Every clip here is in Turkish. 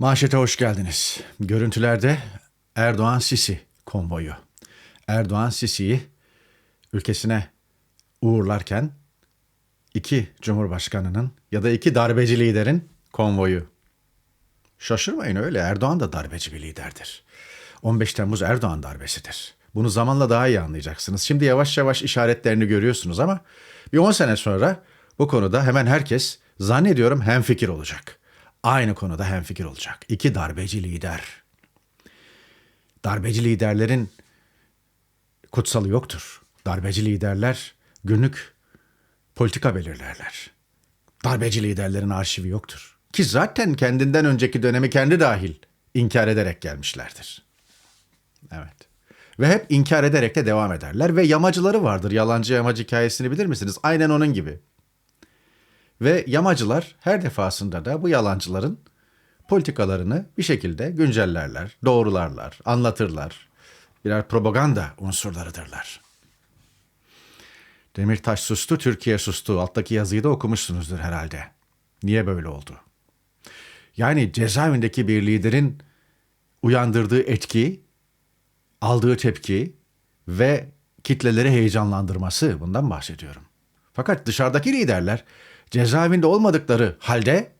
Manşete hoş geldiniz. Görüntülerde Erdoğan Sisi konvoyu. Erdoğan Sisi'yi ülkesine uğurlarken iki cumhurbaşkanının ya da iki darbeci liderin konvoyu. Şaşırmayın öyle Erdoğan da darbeci bir liderdir. 15 Temmuz Erdoğan darbesidir. Bunu zamanla daha iyi anlayacaksınız. Şimdi yavaş yavaş işaretlerini görüyorsunuz ama bir 10 sene sonra bu konuda hemen herkes zannediyorum hemfikir olacak. Aynı konuda hemfikir olacak. İki darbeci lider. Darbeci liderlerin kutsalı yoktur. Darbeci liderler günlük politika belirlerler. Darbeci liderlerin arşivi yoktur. Ki zaten kendinden önceki dönemi kendi dahil inkar ederek gelmişlerdir. Evet. Ve hep inkar ederek de devam ederler. Ve yamacıları vardır. Yalancı yamacı hikayesini bilir misiniz? Aynen onun gibi. Ve yamacılar her defasında da bu yalancıların politikalarını bir şekilde güncellerler, doğrularlar, anlatırlar. Birer propaganda unsurlarıdırlar. Demirtaş sustu, Türkiye sustu. Alttaki yazıyı da okumuşsunuzdur herhalde. Niye böyle oldu? Yani cezaevindeki bir liderin uyandırdığı etki, aldığı tepki ve kitleleri heyecanlandırması bundan bahsediyorum. Fakat dışarıdaki liderler cezaevinde olmadıkları halde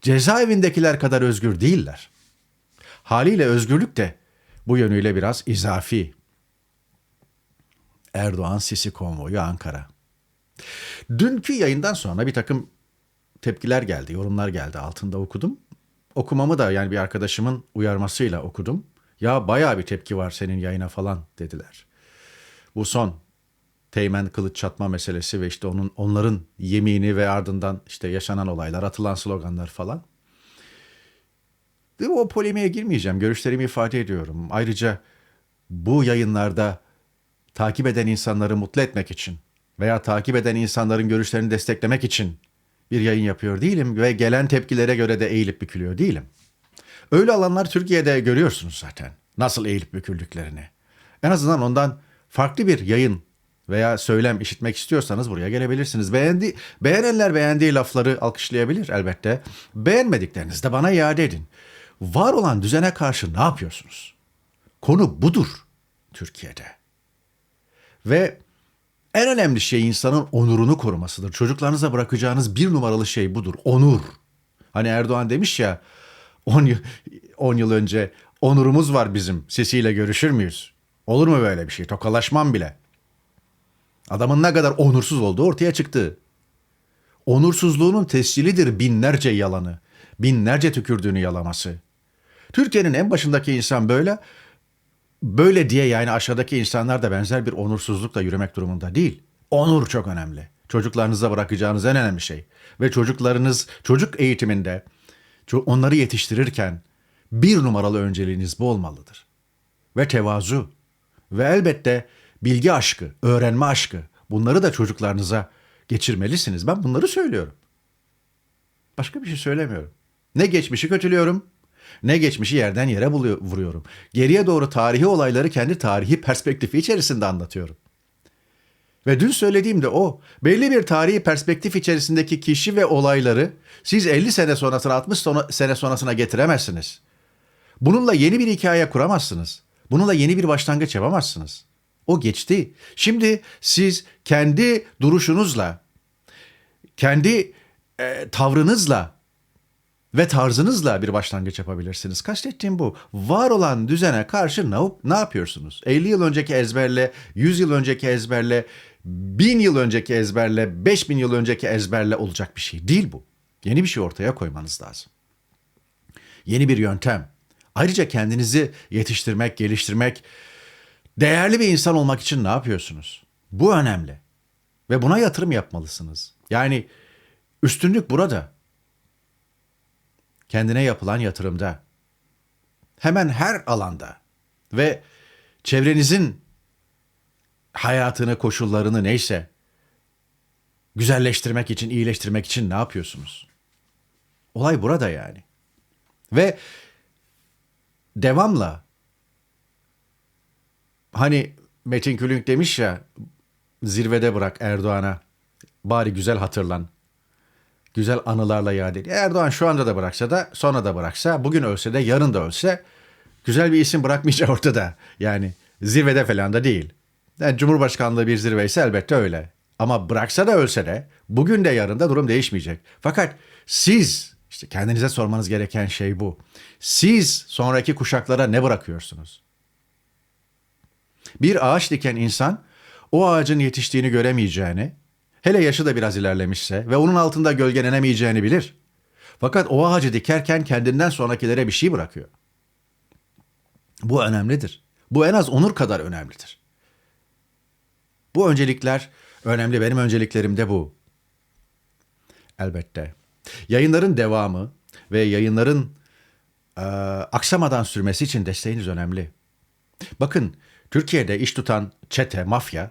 cezaevindekiler kadar özgür değiller. Haliyle özgürlük de bu yönüyle biraz izafi. Erdoğan Sisi konvoyu Ankara. Dünkü yayından sonra bir takım tepkiler geldi, yorumlar geldi. Altında okudum. Okumamı da yani bir arkadaşımın uyarmasıyla okudum. Ya bayağı bir tepki var senin yayına falan dediler. Bu son Teğmen kılıç çatma meselesi ve işte onun onların yemini ve ardından işte yaşanan olaylar, atılan sloganlar falan. Ve o polemiğe girmeyeceğim. Görüşlerimi ifade ediyorum. Ayrıca bu yayınlarda takip eden insanları mutlu etmek için veya takip eden insanların görüşlerini desteklemek için bir yayın yapıyor değilim ve gelen tepkilere göre de eğilip bükülüyor değilim. Öyle alanlar Türkiye'de görüyorsunuz zaten. Nasıl eğilip büküldüklerini. En azından ondan farklı bir yayın veya söylem işitmek istiyorsanız buraya gelebilirsiniz. Beğendi, beğenenler beğendiği lafları alkışlayabilir elbette. Beğenmediklerinizi de bana iade edin. Var olan düzene karşı ne yapıyorsunuz? Konu budur Türkiye'de. Ve en önemli şey insanın onurunu korumasıdır. Çocuklarınıza bırakacağınız bir numaralı şey budur. Onur. Hani Erdoğan demiş ya 10 yıl, 10 yıl önce onurumuz var bizim. Sesiyle görüşür müyüz? Olur mu böyle bir şey? Tokalaşmam bile. Adamın ne kadar onursuz olduğu ortaya çıktı. Onursuzluğunun tescilidir binlerce yalanı, binlerce tükürdüğünü yalaması. Türkiye'nin en başındaki insan böyle, böyle diye yani aşağıdaki insanlar da benzer bir onursuzlukla yürümek durumunda değil. Onur çok önemli. Çocuklarınıza bırakacağınız en önemli şey. Ve çocuklarınız çocuk eğitiminde onları yetiştirirken bir numaralı önceliğiniz bu olmalıdır. Ve tevazu. Ve elbette bilgi aşkı, öğrenme aşkı bunları da çocuklarınıza geçirmelisiniz. Ben bunları söylüyorum. Başka bir şey söylemiyorum. Ne geçmişi kötülüyorum, ne geçmişi yerden yere buluyor, vuruyorum. Geriye doğru tarihi olayları kendi tarihi perspektifi içerisinde anlatıyorum. Ve dün söylediğim de o. Belli bir tarihi perspektif içerisindeki kişi ve olayları siz 50 sene sonrasına 60 sene sonrasına getiremezsiniz. Bununla yeni bir hikaye kuramazsınız. Bununla yeni bir başlangıç yapamazsınız. O geçti. Şimdi siz kendi duruşunuzla, kendi e, tavrınızla ve tarzınızla bir başlangıç yapabilirsiniz. Kastettiğim bu. Var olan düzene karşı ne, ne yapıyorsunuz? 50 yıl önceki ezberle, 100 yıl önceki ezberle, 1000 yıl önceki ezberle, 5000 yıl önceki ezberle olacak bir şey değil bu. Yeni bir şey ortaya koymanız lazım. Yeni bir yöntem. Ayrıca kendinizi yetiştirmek, geliştirmek, Değerli bir insan olmak için ne yapıyorsunuz? Bu önemli. Ve buna yatırım yapmalısınız. Yani üstünlük burada. Kendine yapılan yatırımda. Hemen her alanda ve çevrenizin hayatını, koşullarını neyse güzelleştirmek için, iyileştirmek için ne yapıyorsunuz? Olay burada yani. Ve devamla Hani Metin Külünk demiş ya zirvede bırak Erdoğan'a bari güzel hatırlan. güzel anılarla yad ediyor. Erdoğan şu anda da bıraksa da sonra da bıraksa bugün ölse de yarın da ölse güzel bir isim bırakmayacağı ortada. Yani zirvede falan da değil. Yani Cumhurbaşkanlığı bir zirve ise elbette öyle. Ama bıraksa da ölse de bugün de yarın da durum değişmeyecek. Fakat siz işte kendinize sormanız gereken şey bu. Siz sonraki kuşaklara ne bırakıyorsunuz? Bir ağaç diken insan o ağacın yetiştiğini göremeyeceğini, hele yaşı da biraz ilerlemişse ve onun altında gölgelenemeyeceğini bilir. Fakat o ağacı dikerken kendinden sonrakilere bir şey bırakıyor. Bu önemlidir. Bu en az onur kadar önemlidir. Bu öncelikler önemli. Benim önceliklerim de bu. Elbette. Yayınların devamı ve yayınların e, aksamadan sürmesi için desteğiniz önemli. Bakın Türkiye'de iş tutan çete, mafya,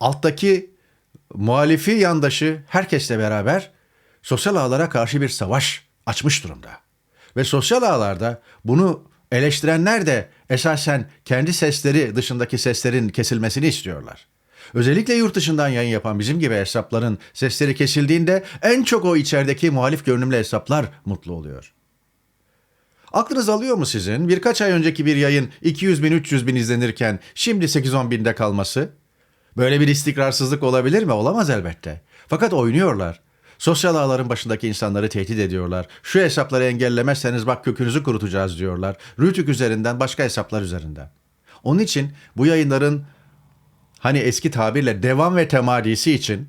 alttaki muhalifi yandaşı herkesle beraber sosyal ağlara karşı bir savaş açmış durumda. Ve sosyal ağlarda bunu eleştirenler de esasen kendi sesleri dışındaki seslerin kesilmesini istiyorlar. Özellikle yurt dışından yayın yapan bizim gibi hesapların sesleri kesildiğinde en çok o içerideki muhalif görünümlü hesaplar mutlu oluyor. Aklınız alıyor mu sizin birkaç ay önceki bir yayın 200 bin 300 bin izlenirken şimdi 8-10 binde kalması? Böyle bir istikrarsızlık olabilir mi? Olamaz elbette. Fakat oynuyorlar. Sosyal ağların başındaki insanları tehdit ediyorlar. Şu hesapları engellemezseniz bak kökünüzü kurutacağız diyorlar. Rütük üzerinden başka hesaplar üzerinden. Onun için bu yayınların hani eski tabirle devam ve temadisi için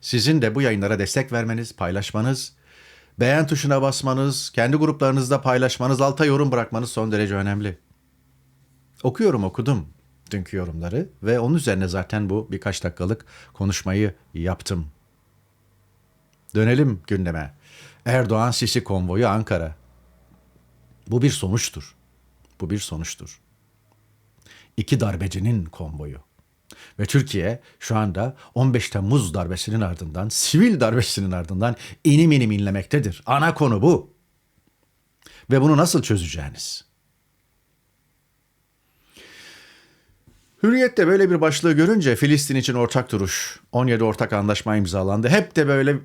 sizin de bu yayınlara destek vermeniz, paylaşmanız, beğen tuşuna basmanız, kendi gruplarınızda paylaşmanız, alta yorum bırakmanız son derece önemli. Okuyorum okudum dünkü yorumları ve onun üzerine zaten bu birkaç dakikalık konuşmayı yaptım. Dönelim gündeme. Erdoğan Sisi konvoyu Ankara. Bu bir sonuçtur. Bu bir sonuçtur. İki darbecinin konvoyu. Ve Türkiye şu anda 15 Temmuz darbesinin ardından, sivil darbesinin ardından inim inim inlemektedir. Ana konu bu. Ve bunu nasıl çözeceğiniz? Hürriyet'te böyle bir başlığı görünce Filistin için ortak duruş, 17 ortak anlaşma imzalandı. Hep de böyle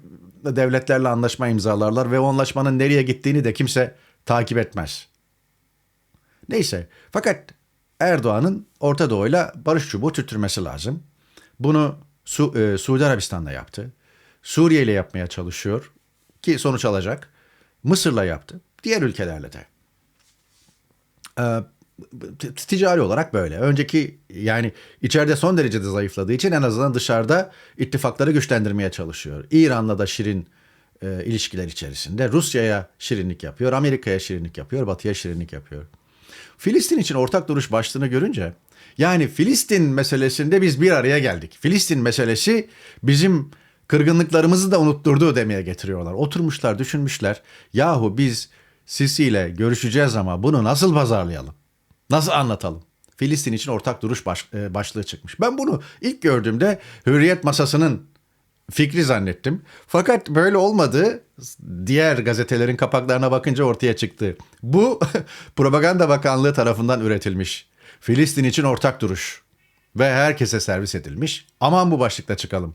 devletlerle anlaşma imzalarlar ve o anlaşmanın nereye gittiğini de kimse takip etmez. Neyse fakat Erdoğan'ın Orta Doğu'yla barış çubuğu tüttürmesi lazım. Bunu Su, e, Suudi Arabistan'da yaptı. Suriye ile yapmaya çalışıyor ki sonuç alacak. Mısır'la yaptı. Diğer ülkelerle de. T- ticari olarak böyle. Önceki yani içeride son derece de zayıfladığı için en azından dışarıda ittifakları güçlendirmeye çalışıyor. İran'la da şirin e, ilişkiler içerisinde. Rusya'ya şirinlik yapıyor, Amerika'ya şirinlik yapıyor, Batı'ya şirinlik yapıyor. Filistin için ortak duruş başlığını görünce yani Filistin meselesinde biz bir araya geldik. Filistin meselesi bizim kırgınlıklarımızı da unutturdu demeye getiriyorlar. Oturmuşlar, düşünmüşler. Yahu biz Sisi ile görüşeceğiz ama bunu nasıl pazarlayalım? Nasıl anlatalım? Filistin için ortak duruş baş, e, başlığı çıkmış. Ben bunu ilk gördüğümde Hürriyet masasının fikri zannettim. Fakat böyle olmadı. Diğer gazetelerin kapaklarına bakınca ortaya çıktı. Bu Propaganda Bakanlığı tarafından üretilmiş. Filistin için ortak duruş ve herkese servis edilmiş. Aman bu başlıkla çıkalım.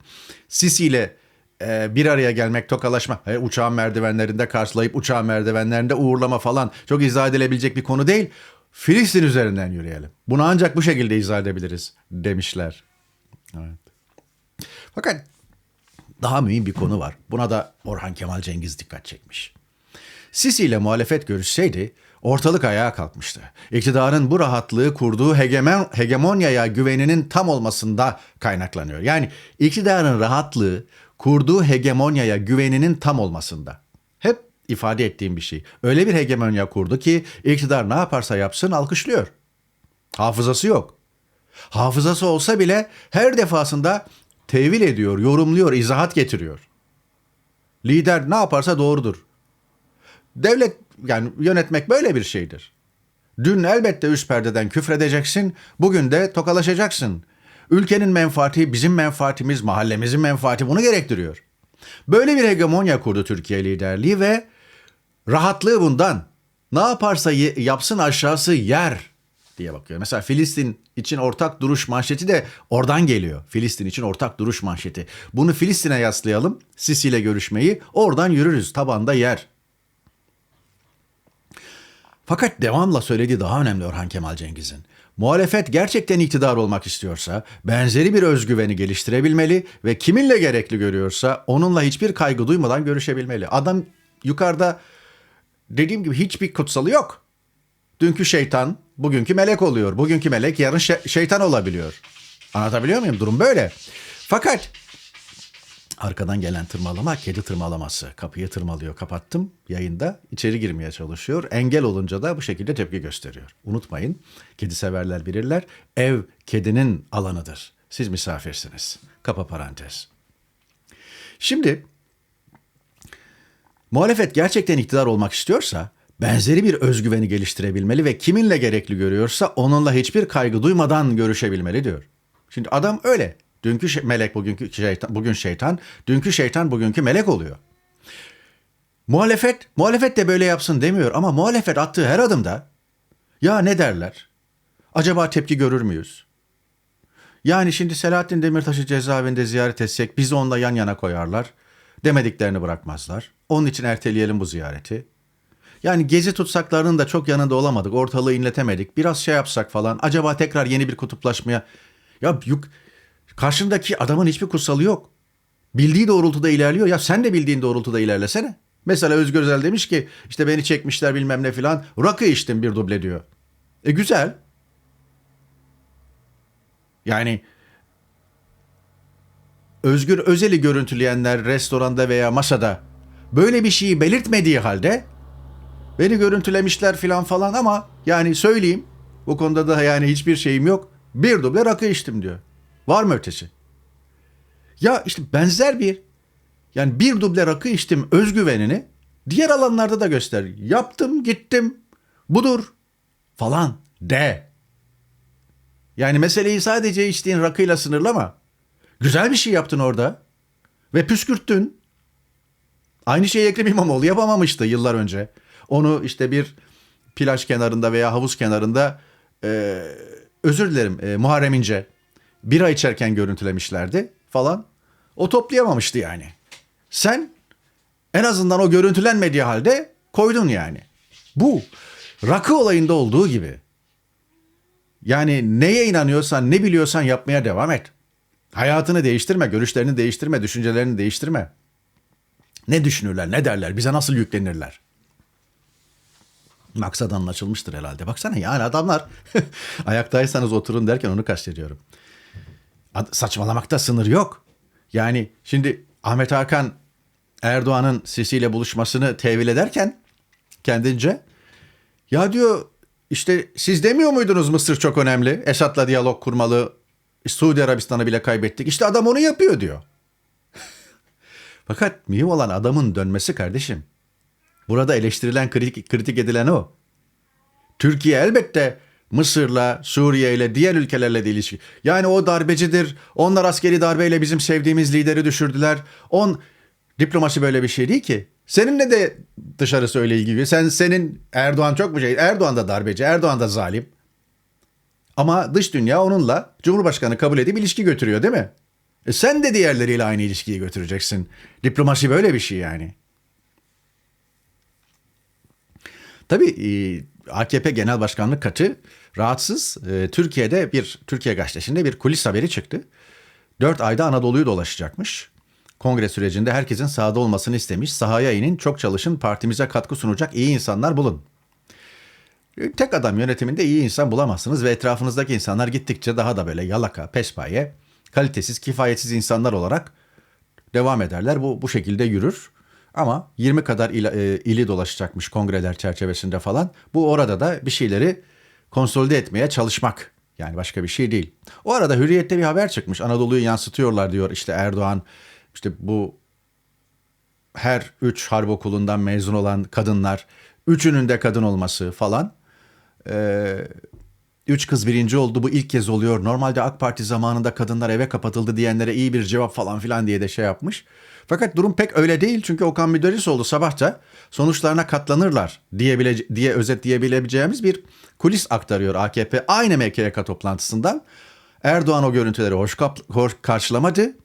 Sisi ile e, bir araya gelmek, tokalaşma, e, uçağın merdivenlerinde karşılayıp uçağın merdivenlerinde uğurlama falan çok izah edilebilecek bir konu değil. Filistin üzerinden yürüyelim. Bunu ancak bu şekilde izah edebiliriz demişler. Evet. Fakat daha mühim bir konu var. Buna da Orhan Kemal Cengiz dikkat çekmiş. Sisi ile muhalefet görüşseydi ortalık ayağa kalkmıştı. İktidarın bu rahatlığı kurduğu hegemon, hegemonyaya güveninin tam olmasında kaynaklanıyor. Yani iktidarın rahatlığı kurduğu hegemonyaya güveninin tam olmasında. Hep ifade ettiğim bir şey. Öyle bir hegemonya kurdu ki iktidar ne yaparsa yapsın alkışlıyor. Hafızası yok. Hafızası olsa bile her defasında tevil ediyor, yorumluyor, izahat getiriyor. Lider ne yaparsa doğrudur. Devlet yani yönetmek böyle bir şeydir. Dün elbette üst perdeden küfredeceksin, bugün de tokalaşacaksın. Ülkenin menfaati, bizim menfaatimiz, mahallemizin menfaati bunu gerektiriyor. Böyle bir hegemonya kurdu Türkiye liderliği ve rahatlığı bundan. Ne yaparsa yapsın aşağısı yer diye bakıyor. Mesela Filistin için ortak duruş manşeti de oradan geliyor. Filistin için ortak duruş manşeti. Bunu Filistin'e yaslayalım. Sisi ile görüşmeyi. Oradan yürürüz. Tabanda yer. Fakat devamla söylediği daha önemli Orhan Kemal Cengiz'in. Muhalefet gerçekten iktidar olmak istiyorsa benzeri bir özgüveni geliştirebilmeli ve kiminle gerekli görüyorsa onunla hiçbir kaygı duymadan görüşebilmeli. Adam yukarıda dediğim gibi hiçbir kutsalı yok. Dünkü şeytan bugünkü melek oluyor. Bugünkü melek yarın şe- şeytan olabiliyor. Anlatabiliyor muyum? Durum böyle. Fakat arkadan gelen tırmalama kedi tırmalaması. Kapıyı tırmalıyor. Kapattım yayında. içeri girmeye çalışıyor. Engel olunca da bu şekilde tepki gösteriyor. Unutmayın. Kedi severler bilirler. Ev kedinin alanıdır. Siz misafirsiniz. Kapa parantez. Şimdi Muhalefet gerçekten iktidar olmak istiyorsa benzeri bir özgüveni geliştirebilmeli ve kiminle gerekli görüyorsa onunla hiçbir kaygı duymadan görüşebilmeli diyor. Şimdi adam öyle. Dünkü şey- melek bugünkü şeytan, bugün şeytan, dünkü şeytan bugünkü melek oluyor. Muhalefet, muhalefet de böyle yapsın demiyor ama muhalefet attığı her adımda ya ne derler? Acaba tepki görür müyüz? Yani şimdi Selahattin Demirtaş'ı cezaevinde ziyaret etsek bizi onunla yan yana koyarlar. Demediklerini bırakmazlar. Onun için erteleyelim bu ziyareti. Yani gezi tutsaklarının da çok yanında olamadık. Ortalığı inletemedik. Biraz şey yapsak falan. Acaba tekrar yeni bir kutuplaşmaya... Ya yuk, karşındaki adamın hiçbir kutsalı yok. Bildiği doğrultuda ilerliyor. Ya sen de bildiğin doğrultuda ilerlesene. Mesela Özgür Özel demiş ki işte beni çekmişler bilmem ne filan. Rakı içtim bir duble diyor. E güzel. Yani Özgür Özel'i görüntüleyenler restoranda veya masada böyle bir şeyi belirtmediği halde beni görüntülemişler filan falan ama yani söyleyeyim bu konuda da yani hiçbir şeyim yok. Bir duble rakı içtim diyor. Var mı ötesi? Ya işte benzer bir yani bir duble rakı içtim özgüvenini diğer alanlarda da göster. Yaptım gittim budur falan de. Yani meseleyi sadece içtiğin rakıyla sınırlama. Güzel bir şey yaptın orada. Ve püskürttün. Aynı şeyi Ekrem İmamoğlu yapamamıştı yıllar önce. Onu işte bir plaj kenarında veya havuz kenarında e, özür dilerim e, Muharrem İnce bira içerken görüntülemişlerdi falan. O toplayamamıştı yani. Sen en azından o görüntülenmediği halde koydun yani. Bu rakı olayında olduğu gibi. Yani neye inanıyorsan, ne biliyorsan yapmaya devam et. Hayatını değiştirme, görüşlerini değiştirme, düşüncelerini değiştirme. Ne düşünürler, ne derler, bize nasıl yüklenirler? Maksat anlaşılmıştır herhalde. Baksana yani adamlar ayaktaysanız oturun derken onu kastediyorum. Ad- Saçmalamakta sınır yok. Yani şimdi Ahmet Hakan Erdoğan'ın Sisi buluşmasını tevil ederken kendince ya diyor işte siz demiyor muydunuz Mısır çok önemli? Esad'la diyalog kurmalı. Suudi Arabistan'ı bile kaybettik. İşte adam onu yapıyor diyor. Fakat mühim olan adamın dönmesi kardeşim. Burada eleştirilen, kritik, kritik edilen o. Türkiye elbette Mısır'la, Suriye ile, diğer ülkelerle de ilişki. Yani o darbecidir. Onlar askeri darbeyle bizim sevdiğimiz lideri düşürdüler. On diplomasi böyle bir şey değil ki. Seninle de dışarısı öyle ilgili. Sen senin Erdoğan çok mu şey? Erdoğan da darbeci, Erdoğan da zalim. Ama dış dünya onunla Cumhurbaşkanı kabul edip ilişki götürüyor değil mi? E sen de diğerleriyle aynı ilişkiyi götüreceksin. Diplomasi böyle bir şey yani. Tabii e, AKP Genel Başkanlık katı rahatsız. E, Türkiye'de bir Türkiye gazetesinde bir kulis haberi çıktı. Dört ayda Anadolu'yu dolaşacakmış. Kongre sürecinde herkesin sahada olmasını istemiş. Sahaya inin, çok çalışın, partimize katkı sunacak iyi insanlar bulun. E, Tek adam yönetiminde iyi insan bulamazsınız ve etrafınızdaki insanlar gittikçe daha da böyle yalaka, pespaye, kalitesiz, kifayetsiz insanlar olarak devam ederler. Bu bu şekilde yürür. Ama 20 kadar il, e, ili dolaşacakmış kongreler çerçevesinde falan. Bu orada da bir şeyleri konsolide etmeye çalışmak. Yani başka bir şey değil. O arada Hürriyet'te bir haber çıkmış. Anadolu'yu yansıtıyorlar diyor işte Erdoğan. İşte bu her üç harp okulundan mezun olan kadınlar, üçünün de kadın olması falan. Ee, Üç kız birinci oldu bu ilk kez oluyor. Normalde AK Parti zamanında kadınlar eve kapatıldı diyenlere iyi bir cevap falan filan diye de şey yapmış. Fakat durum pek öyle değil çünkü Okan Müderrisoğlu sabahta sonuçlarına katlanırlar diyebile, diye özetleyebileceğimiz bir kulis aktarıyor AKP aynı MKYK toplantısından. Erdoğan o görüntüleri hoş, hoş karşılamadı.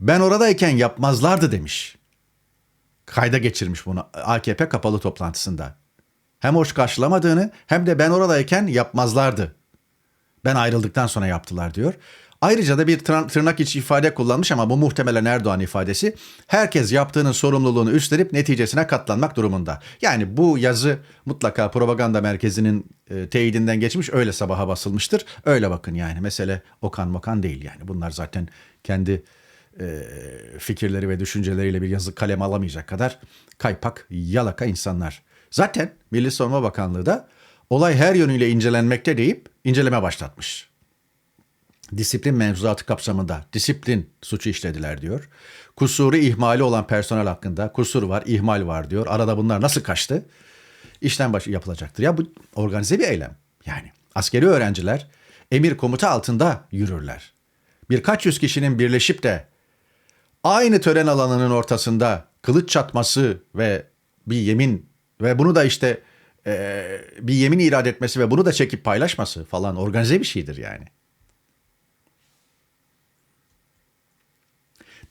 Ben oradayken yapmazlardı demiş. Kayda geçirmiş bunu AKP kapalı toplantısında. Hem hoş karşılamadığını hem de ben oradayken yapmazlardı. Ben ayrıldıktan sonra yaptılar diyor. Ayrıca da bir tırnak içi ifade kullanmış ama bu muhtemelen Erdoğan ifadesi. Herkes yaptığının sorumluluğunu üstlenip neticesine katlanmak durumunda. Yani bu yazı mutlaka propaganda merkezinin e, teyidinden geçmiş öyle sabaha basılmıştır. Öyle bakın yani mesele Okan Mokan değil yani. Bunlar zaten kendi e, fikirleri ve düşünceleriyle bir yazı kalem alamayacak kadar kaypak, yalaka insanlar. Zaten Milli Savunma Bakanlığı da olay her yönüyle incelenmekte deyip inceleme başlatmış. Disiplin mevzuatı kapsamında disiplin suçu işlediler diyor. Kusuru ihmali olan personel hakkında kusur var, ihmal var diyor. Arada bunlar nasıl kaçtı? İşten başı yapılacaktır. Ya bu organize bir eylem. Yani askeri öğrenciler emir komuta altında yürürler. Birkaç yüz kişinin birleşip de aynı tören alanının ortasında kılıç çatması ve bir yemin ve bunu da işte e, bir yemin irade etmesi ve bunu da çekip paylaşması falan organize bir şeydir yani.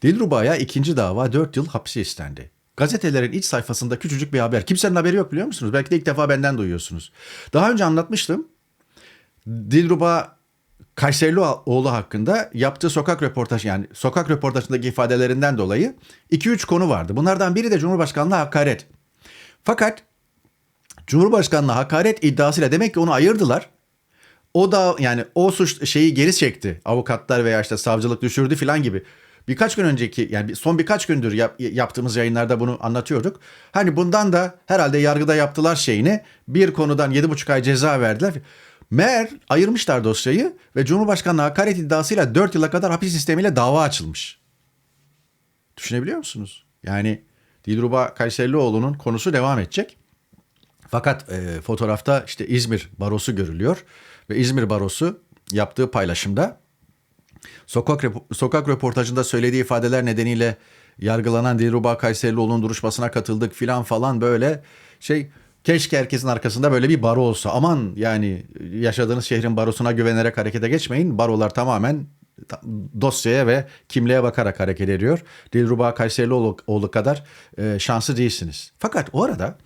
Dilruba'ya ikinci dava 4 yıl hapsi istendi. Gazetelerin iç sayfasında küçücük bir haber. Kimsenin haberi yok biliyor musunuz? Belki de ilk defa benden duyuyorsunuz. Daha önce anlatmıştım. Dilruba Kayserili oğlu hakkında yaptığı sokak röportajı yani sokak röportajındaki ifadelerinden dolayı 2-3 konu vardı. Bunlardan biri de Cumhurbaşkanlığı hakaret. Fakat Cumhurbaşkanlığı hakaret iddiasıyla demek ki onu ayırdılar. O da yani o suç şeyi geri çekti. Avukatlar veya işte savcılık düşürdü falan gibi. Birkaç gün önceki yani son birkaç gündür yap, yaptığımız yayınlarda bunu anlatıyorduk. Hani bundan da herhalde yargıda yaptılar şeyini bir konudan 7,5 ay ceza verdiler. Meğer ayırmışlar dosyayı ve Cumhurbaşkanlığı hakaret iddiasıyla 4 yıla kadar hapis sistemiyle dava açılmış. Düşünebiliyor musunuz? Yani Dilruba Kayserlioğlu'nun konusu devam edecek. Fakat e, fotoğrafta işte İzmir barosu görülüyor ve İzmir barosu yaptığı paylaşımda sokak sokak röportajında söylediği ifadeler nedeniyle yargılanan Dilruba Kayserlioğlu'nun duruşmasına katıldık filan falan böyle şey keşke herkesin arkasında böyle bir baro olsa. Aman yani yaşadığınız şehrin barosuna güvenerek harekete geçmeyin. Barolar tamamen dosyaya ve kimliğe bakarak hareket ediyor. Dilruba Kayserlioğlu kadar e, şanslı değilsiniz. Fakat o arada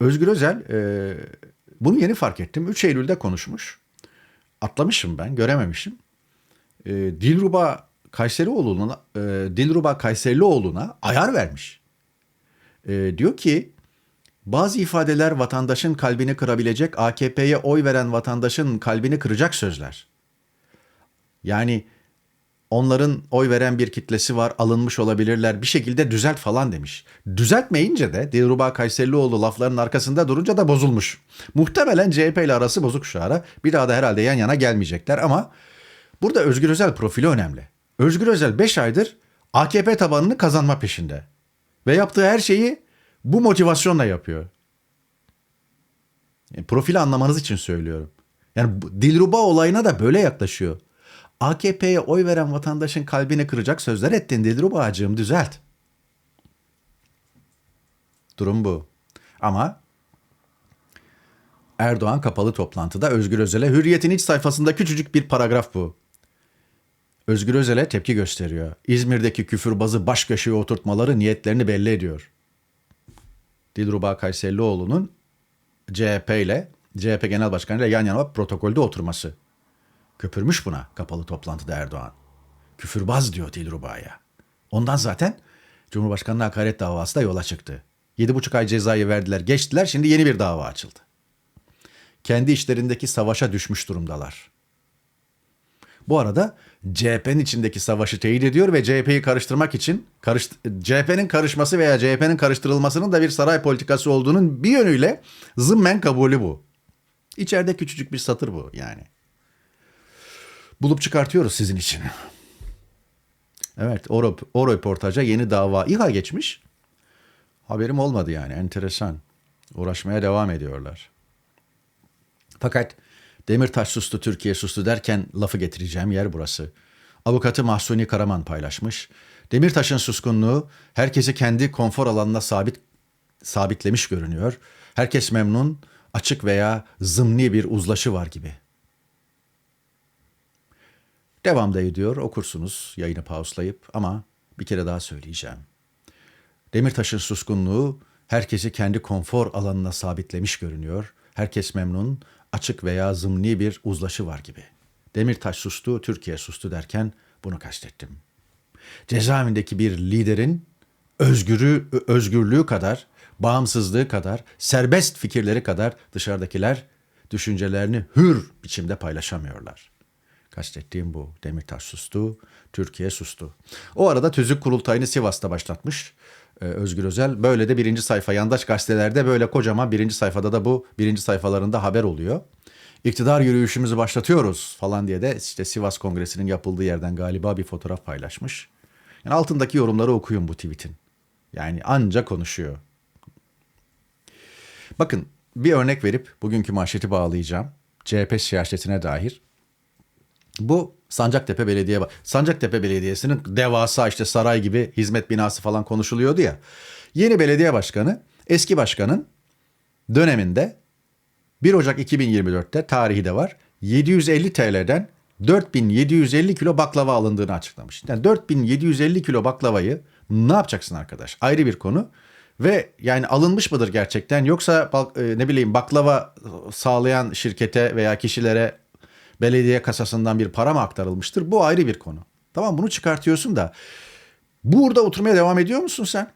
Özgür Özel e, bunu yeni fark ettim. 3 Eylül'de konuşmuş. Atlamışım ben, görememişim. E, Dilruba Kayserioğlu'na e, Dilruba Kayserlioğlu'na ayar vermiş. E, diyor ki bazı ifadeler vatandaşın kalbini kırabilecek, AKP'ye oy veren vatandaşın kalbini kıracak sözler. Yani onların oy veren bir kitlesi var, alınmış olabilirler, bir şekilde düzelt falan demiş. Düzeltmeyince de Dilruba Kayserlioğlu lafların arkasında durunca da bozulmuş. Muhtemelen CHP ile arası bozuk şu ara. Bir daha da herhalde yan yana gelmeyecekler ama burada Özgür Özel profili önemli. Özgür Özel 5 aydır AKP tabanını kazanma peşinde. Ve yaptığı her şeyi bu motivasyonla yapıyor. Yani profili anlamanız için söylüyorum. Yani Dilruba olayına da böyle yaklaşıyor. AKP'ye oy veren vatandaşın kalbini kıracak sözler ettin Dilruba'cığım düzelt. Durum bu. Ama Erdoğan kapalı toplantıda Özgür Özel'e Hürriyet'in iç sayfasında küçücük bir paragraf bu. Özgür Özel'e tepki gösteriyor. İzmir'deki küfürbazı baş köşeye oturtmaları niyetlerini belli ediyor. Dilruba Kayserlioğlu'nun CHP ile CHP Genel Başkanı ile yan yana protokolde oturması. Köpürmüş buna kapalı toplantıda Erdoğan. Küfürbaz diyor Dilruba'ya. Ondan zaten Cumhurbaşkanı'na hakaret davası da yola çıktı. Yedi buçuk ay cezayı verdiler, geçtiler. Şimdi yeni bir dava açıldı. Kendi içlerindeki savaşa düşmüş durumdalar. Bu arada CHP'nin içindeki savaşı teyit ediyor ve CHP'yi karıştırmak için karış, CHP'nin karışması veya CHP'nin karıştırılmasının da bir saray politikası olduğunun bir yönüyle zımmen kabulü bu. İçeride küçücük bir satır bu yani. Bulup çıkartıyoruz sizin için. Evet o, o röportaja yeni dava İHA geçmiş. Haberim olmadı yani enteresan. Uğraşmaya devam ediyorlar. Fakat Demirtaş sustu, Türkiye sustu derken lafı getireceğim yer burası. Avukatı Mahsuni Karaman paylaşmış. Demirtaş'ın suskunluğu herkesi kendi konfor alanına sabit sabitlemiş görünüyor. Herkes memnun, açık veya zımni bir uzlaşı var gibi. Devamda ediyor, okursunuz yayını pauslayıp ama bir kere daha söyleyeceğim. Demirtaş'ın suskunluğu herkesi kendi konfor alanına sabitlemiş görünüyor. Herkes memnun, açık veya zımni bir uzlaşı var gibi. Demirtaş sustu, Türkiye sustu derken bunu kastettim. Cezaevindeki bir liderin özgürü, özgürlüğü kadar, bağımsızlığı kadar, serbest fikirleri kadar dışarıdakiler düşüncelerini hür biçimde paylaşamıyorlar. Kastettiğim bu. Demirtaş sustu, Türkiye sustu. O arada tüzük kurultayını Sivas'ta başlatmış e, Özgür Özel. Böyle de birinci sayfa yandaş gazetelerde böyle kocaman birinci sayfada da bu birinci sayfalarında haber oluyor. İktidar yürüyüşümüzü başlatıyoruz falan diye de işte Sivas Kongresi'nin yapıldığı yerden galiba bir fotoğraf paylaşmış. Yani altındaki yorumları okuyun bu tweetin. Yani anca konuşuyor. Bakın bir örnek verip bugünkü manşeti bağlayacağım. CHP siyasetine dair. Bu Sancaktepe Belediye Sancaktepe Belediyesi'nin devasa işte saray gibi hizmet binası falan konuşuluyordu ya. Yeni belediye başkanı eski başkanın döneminde 1 Ocak 2024'te tarihi de var. 750 TL'den 4750 kilo baklava alındığını açıklamış. Yani 4750 kilo baklavayı ne yapacaksın arkadaş? Ayrı bir konu. Ve yani alınmış mıdır gerçekten yoksa e, ne bileyim baklava sağlayan şirkete veya kişilere belediye kasasından bir para mı aktarılmıştır? Bu ayrı bir konu. Tamam bunu çıkartıyorsun da burada oturmaya devam ediyor musun sen?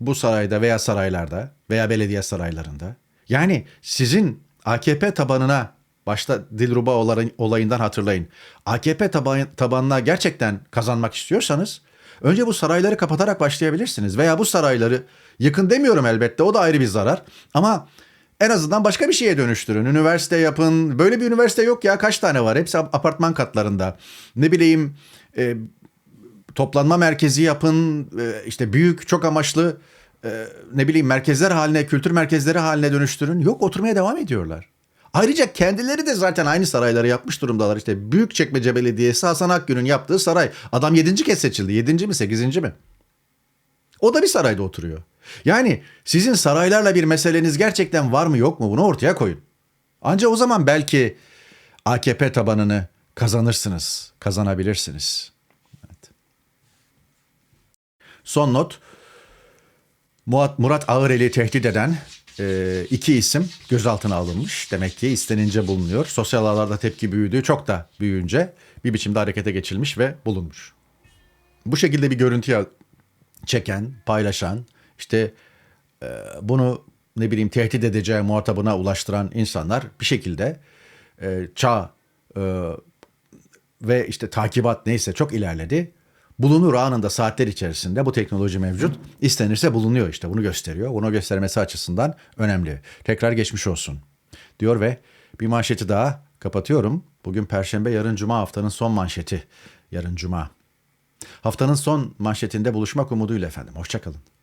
Bu sarayda veya saraylarda veya belediye saraylarında. Yani sizin AKP tabanına başta Dilruba olayından hatırlayın. AKP taban, tabanına gerçekten kazanmak istiyorsanız önce bu sarayları kapatarak başlayabilirsiniz. Veya bu sarayları yıkın demiyorum elbette o da ayrı bir zarar. Ama en azından başka bir şeye dönüştürün. Üniversite yapın. Böyle bir üniversite yok ya. Kaç tane var? Hepsi apartman katlarında. Ne bileyim e, toplanma merkezi yapın. E, işte büyük, çok amaçlı e, ne bileyim merkezler haline, kültür merkezleri haline dönüştürün. Yok oturmaya devam ediyorlar. Ayrıca kendileri de zaten aynı sarayları yapmış durumdalar. İşte Büyükçekmece Belediyesi Hasan Akgün'ün yaptığı saray. Adam yedinci kez seçildi. Yedinci mi sekizinci mi? O da bir sarayda oturuyor. Yani sizin saraylarla bir meseleniz gerçekten var mı yok mu bunu ortaya koyun. Ancak o zaman belki AKP tabanını kazanırsınız, kazanabilirsiniz. Evet. Son not. Murat Ağırel'i tehdit eden e, iki isim gözaltına alınmış. Demek ki istenince bulunuyor. Sosyal ağlarda tepki büyüdü. Çok da büyüyünce bir biçimde harekete geçilmiş ve bulunmuş. Bu şekilde bir görüntü çeken, paylaşan, işte e, bunu ne bileyim tehdit edeceği muhatabına ulaştıran insanlar bir şekilde e, çağ e, ve işte takibat neyse çok ilerledi. Bulunur anında saatler içerisinde bu teknoloji mevcut. İstenirse bulunuyor işte bunu gösteriyor. Bunu göstermesi açısından önemli. Tekrar geçmiş olsun diyor ve bir manşeti daha kapatıyorum. Bugün Perşembe, yarın Cuma haftanın son manşeti. Yarın Cuma. Haftanın son manşetinde buluşmak umuduyla efendim. Hoşçakalın.